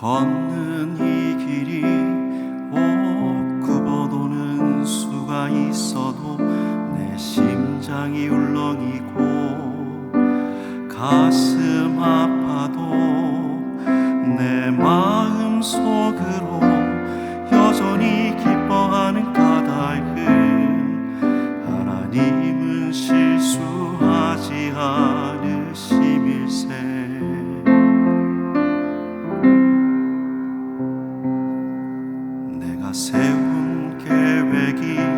걷는 이 길이 있어도 내 심장이 울렁이고 가슴 아파도 내 마음 속으로 여전히 기뻐하는 까닭은 하나님은 실수하지 않으심일세. 내가 세운 계획이 오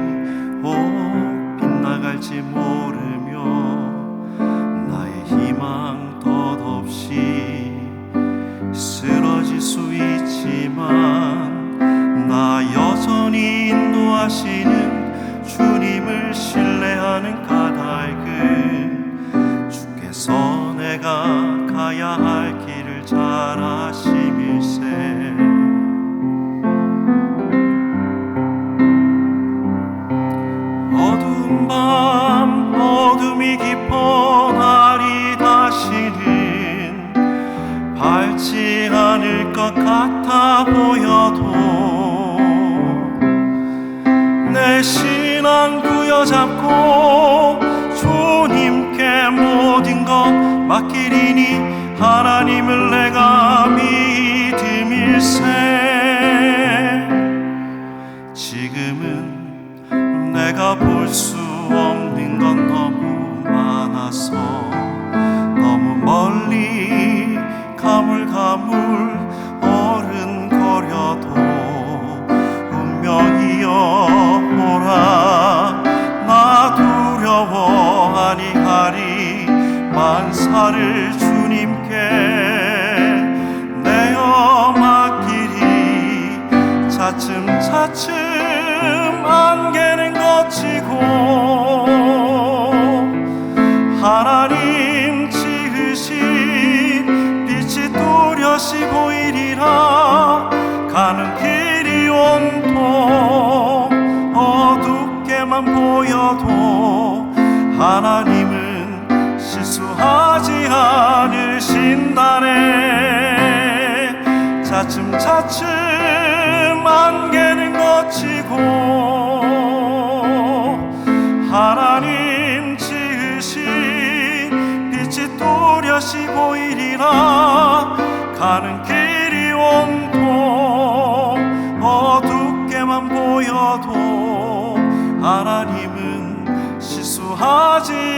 빗나갈지 모르며 나의 희망 덧없이 쓰러질 수 있지만 나 여전히 인도하시는 주님을 신뢰하는 까 밤 어둠이 깊어 날이 다시는 밝지 않을 것 같아 보여도 내 신앙 부여잡고 주님께 모든 것 맡기리니 하나님을 내가 믿음일세. 지금은 내가 볼 수 없는 건 너무 많아서 너무 멀리 가물가물 어른거려도 운명이여 오라. 나 두려워하니 하리 만사를 주님께 내어 맡기리. 차츰차츰 안개 는 걷히고 하나님 지으신 빛이 뚜렷이 보이리라 가는 길이 온통 어둡게만 보여도 하나님은 실수하지 않으신다네 차츰차츰 안개는 걷히고 또렷이 보이리라 가는 길이 온통 어둡게만 보여도 하나님은 실수하지